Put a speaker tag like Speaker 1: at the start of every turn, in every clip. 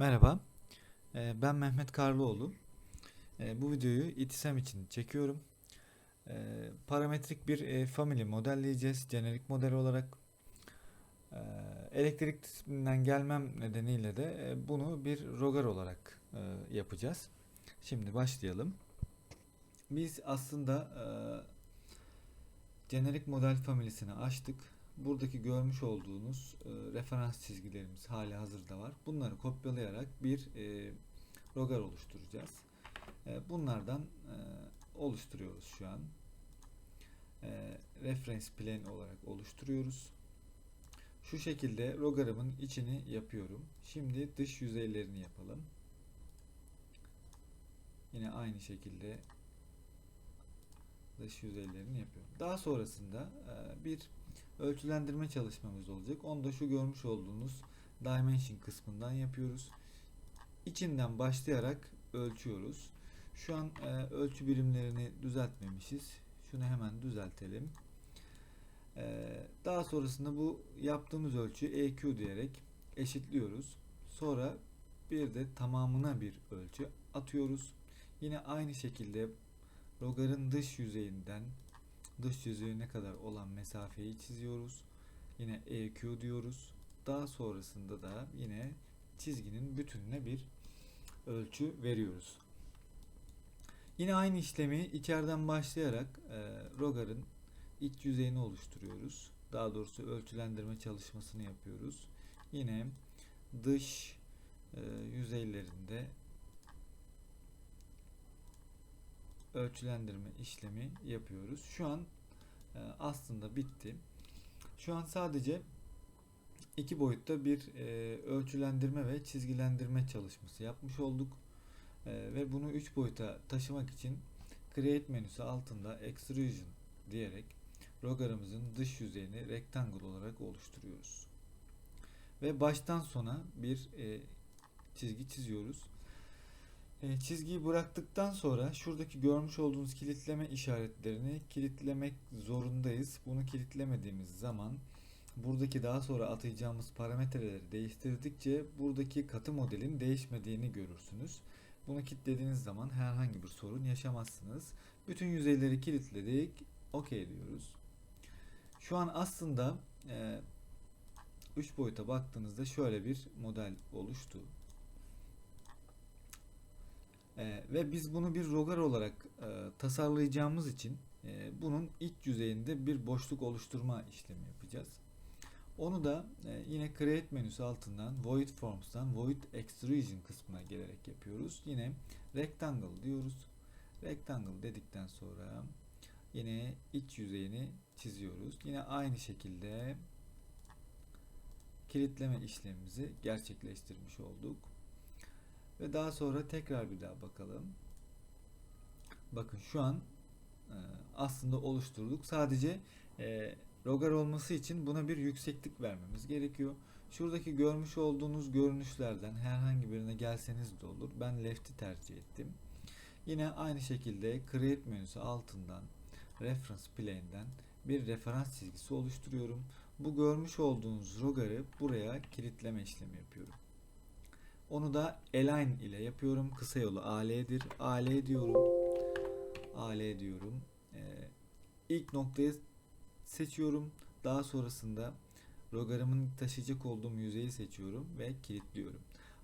Speaker 1: Merhaba, Ee, ben Mehmet Karlıoğlu. Ee, Bu videoyu İTİSEM için çekiyorum. Ee, Parametrik bir e, family modelleyeceğiz, jenerik model olarak. Elektrik disiplinden gelmem nedeniyle de e, bunu bir rogar olarak e, yapacağız. Şimdi başlayalım. Biz aslında jenerik model family'sini açtık. Buradaki görmüş olduğunuz e, referans çizgilerimiz hali hazırda var. Bunları kopyalayarak bir e, rogar oluşturacağız. E, bunlardan e, oluşturuyoruz şu an. E, reference plane olarak oluşturuyoruz. Şu şekilde rogarımın içini yapıyorum. Şimdi dış yüzeylerini yapalım. Yine aynı şekilde dış yüzeylerini yapıyorum. Daha sonrasında e, bir ölçülendirme çalışmamız olacak. Onu da şu görmüş olduğunuz dimension kısmından yapıyoruz. İçinden başlayarak ölçüyoruz. Şu an e, ölçü birimlerini düzeltmemişiz. Şunu hemen düzeltelim. E, daha sonrasında bu yaptığımız ölçüyü EQ diyerek eşitliyoruz. Sonra bir de tamamına bir ölçü atıyoruz. Yine aynı şekilde rogarın dış yüzeyinden dış yüzeyine kadar olan mesafeyi çiziyoruz. Yine EQ diyoruz. Daha sonrasında da yine çizginin bütününe bir ölçü veriyoruz. Yine aynı işlemi içeriden başlayarak e, rogarın iç yüzeyini oluşturuyoruz. Daha doğrusu ölçülendirme çalışmasını yapıyoruz. Yine dış e, yüzeylerinde ölçülendirme işlemi yapıyoruz. Şu an e, aslında bitti. Şu an sadece iki boyutta bir e, ölçülendirme ve çizgilendirme çalışması yapmış olduk. E, ve bunu üç boyuta taşımak için Create menüsü altında Extrusion diyerek rogarımızın dış yüzeyini rectangle olarak oluşturuyoruz. Ve baştan sona bir çizgi çiziyoruz. E, çizgiyi bıraktıktan sonra şuradaki görmüş olduğunuz kilitleme işaretlerini kilitlemek zorundayız. Bunu kilitlemediğimiz zaman buradaki daha sonra atayacağımız parametreleri değiştirdikçe buradaki katı modelin değişmediğini görürsünüz. Bunu kilitlediğiniz zaman herhangi bir sorun yaşamazsınız. Bütün yüzeyleri kilitledik. OK diyoruz. Şu an aslında 3 e, boyuta baktığınızda şöyle bir model oluştu. E, ve biz bunu bir rogar olarak e, tasarlayacağımız için e, bunun iç yüzeyinde bir boşluk oluşturma işlemi yapacağız. Onu da e, yine Create menüsü altından Void Forms'tan Void Extrusion kısmına gelerek yapıyoruz. Yine Rectangle diyoruz. Rectangle dedikten sonra yine iç yüzeyini çiziyoruz. Yine aynı şekilde kilitleme işlemimizi gerçekleştirmiş olduk. Ve daha sonra tekrar bir daha bakalım. Bakın şu an e, aslında oluşturduk. Sadece e, rogar olması için buna bir yükseklik vermemiz gerekiyor. Şuradaki görmüş olduğunuz görünüşlerden herhangi birine gelseniz de olur. Ben left'i tercih ettim. Yine aynı şekilde Create menüsü altından Reference Plane'den bir referans çizgisi oluşturuyorum. Bu görmüş olduğunuz rogarı buraya kilitleme işlemi yapıyorum. Onu da align ile yapıyorum. Kısa yolu AL'dir. AL diyorum. AL diyorum. Ee, ilk noktayı seçiyorum. Daha sonrasında rogarımın taşıyacak olduğum yüzeyi seçiyorum ve kilitliyorum.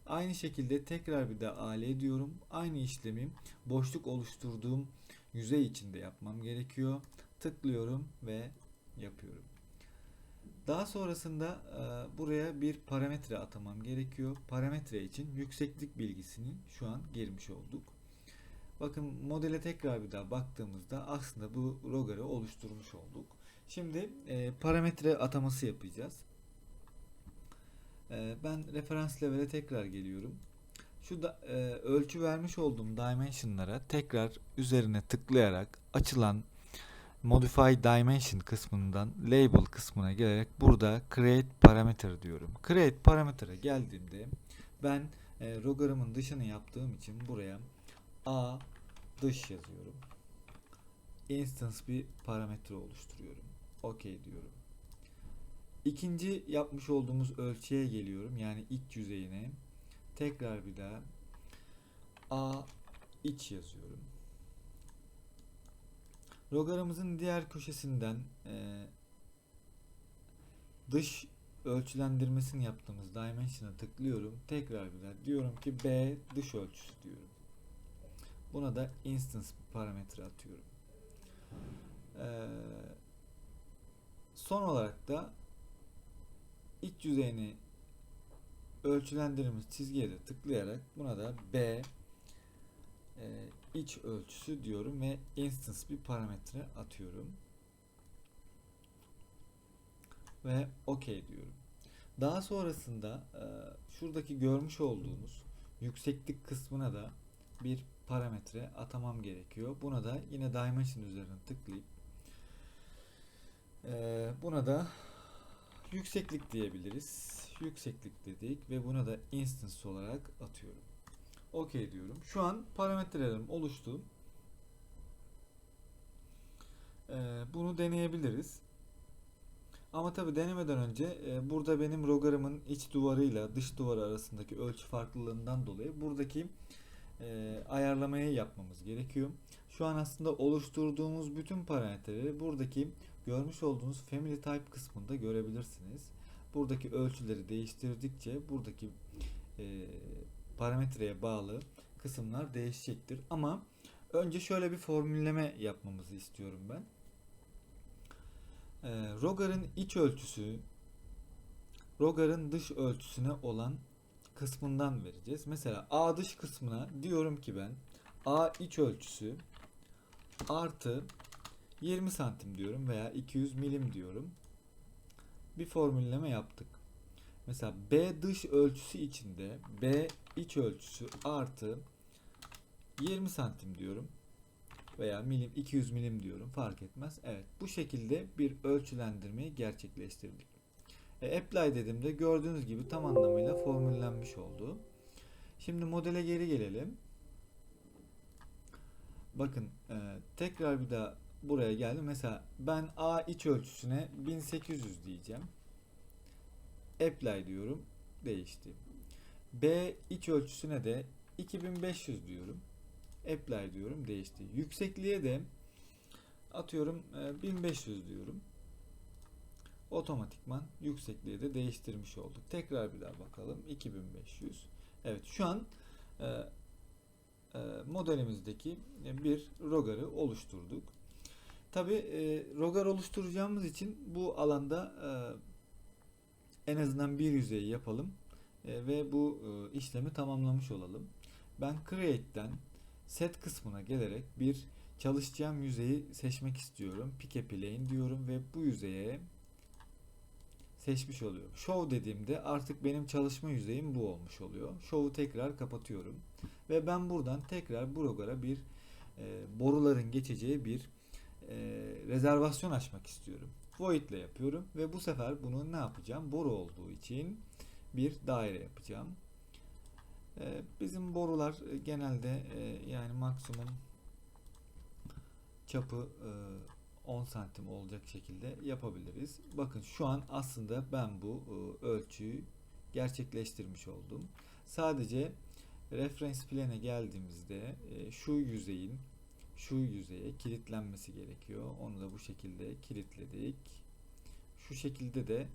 Speaker 1: Aynı şekilde tekrar bir de AL diyorum. Aynı işlemi boşluk oluşturduğum yüzey içinde yapmam gerekiyor. Tıklıyorum ve yapıyorum. Daha sonrasında e, buraya bir parametre atamam gerekiyor. Parametre için yükseklik bilgisini şu an girmiş olduk. Bakın modele tekrar bir daha baktığımızda aslında bu rogarı oluşturmuş olduk. Şimdi e, parametre ataması yapacağız. E, ben referans level'e tekrar geliyorum. Şu da e, ölçü vermiş olduğum dimension'lara tekrar üzerine tıklayarak açılan Modify Dimension kısmından Label kısmına gelerek burada Create Parameter diyorum. Create Parameter'a geldiğimde ben e, rogarımın dışını yaptığım için buraya A dış yazıyorum. Instance bir parametre oluşturuyorum. OK diyorum. İkinci yapmış olduğumuz ölçüye geliyorum. Yani iç yüzeyine. tekrar bir daha A iç yazıyorum. Logaramızın diğer köşesinden e, dış ölçülendirmesini yaptığımız dimension'a tıklıyorum. Tekrar bir diyorum ki B dış ölçüsü diyorum. Buna da instance parametre atıyorum. Ee, son olarak da iç yüzeyini ölçülendirdiğimiz çizgiye de tıklayarak buna da B e, iç ölçüsü diyorum ve instance bir parametre atıyorum. Ve OK diyorum. Daha sonrasında e, şuradaki görmüş olduğunuz yükseklik kısmına da bir parametre atamam gerekiyor. Buna da yine dimension üzerine tıklayıp e, buna da yükseklik diyebiliriz. Yükseklik dedik ve buna da instance olarak atıyorum. OK diyorum. Şu an parametrelerim oluştu. E, bunu deneyebiliriz. Ama tabi denemeden önce e, burada benim logarımın iç duvarıyla dış duvarı arasındaki ölçü farklılığından dolayı buradaki e, ayarlamayı yapmamız gerekiyor. Şu an aslında oluşturduğumuz bütün parametreleri buradaki görmüş olduğunuz family type kısmında görebilirsiniz. Buradaki ölçüleri değiştirdikçe buradaki e, parametreye bağlı kısımlar değişecektir. Ama önce şöyle bir formülleme yapmamızı istiyorum ben. E, Rogar'ın iç ölçüsü Rogar'ın dış ölçüsüne olan kısmından vereceğiz. Mesela A dış kısmına diyorum ki ben A iç ölçüsü artı 20 santim diyorum veya 200 milim diyorum. Bir formülleme yaptık. Mesela B dış ölçüsü içinde B iç ölçüsü artı 20 santim diyorum veya milim 200 milim diyorum fark etmez. Evet bu şekilde bir ölçülendirmeyi gerçekleştirdik. E, apply dediğimde gördüğünüz gibi tam anlamıyla formüllenmiş oldu. Şimdi modele geri gelelim. Bakın e, tekrar bir daha buraya geldim. Mesela ben A iç ölçüsüne 1800 diyeceğim. Apply diyorum. Değişti. B iç ölçüsüne de 2500 diyorum. Apply diyorum. Değişti. Yüksekliğe de atıyorum e, 1500 diyorum. Otomatikman yüksekliği de değiştirmiş olduk. Tekrar bir daha bakalım. 2500. Evet şu an e, e, modelimizdeki bir rogarı oluşturduk. Tabi e, rogar oluşturacağımız için bu alanda e, en azından bir yüzeyi yapalım e, ve bu e, işlemi tamamlamış olalım. Ben Create'den Set kısmına gelerek bir çalışacağım yüzeyi seçmek istiyorum. Pick a plane diyorum ve bu yüzeye seçmiş oluyorum. Show dediğimde artık benim çalışma yüzeyim bu olmuş oluyor. Show'u tekrar kapatıyorum. Ve ben buradan tekrar bu logara bir e, boruların geçeceği bir e, rezervasyon açmak istiyorum. Void ile yapıyorum ve bu sefer bunu ne yapacağım? Boru olduğu için bir daire yapacağım. E, bizim borular genelde e, yani maksimum çapı e, 10 santim olacak şekilde yapabiliriz. Bakın şu an aslında ben bu e, ölçüyü gerçekleştirmiş oldum. Sadece reference plane'e geldiğimizde e, şu yüzeyin şu yüzeye kilitlenmesi gerekiyor. Onu da bu şekilde kilitledik. Şu şekilde de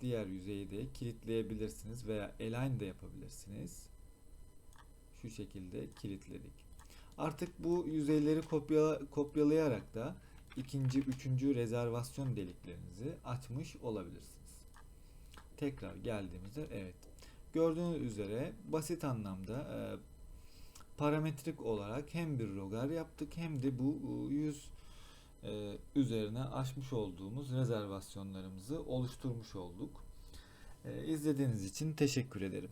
Speaker 1: diğer yüzeyi de kilitleyebilirsiniz veya align de yapabilirsiniz. Şu şekilde kilitledik. Artık bu yüzeyleri kopya, kopyalayarak da ikinci, üçüncü rezervasyon deliklerinizi açmış olabilirsiniz. Tekrar geldiğimizde evet. Gördüğünüz üzere basit anlamda e, parametrik olarak hem bir rogar yaptık hem de bu e, yüz e, üzerine açmış olduğumuz rezervasyonlarımızı oluşturmuş olduk. E, izlediğiniz için teşekkür ederim.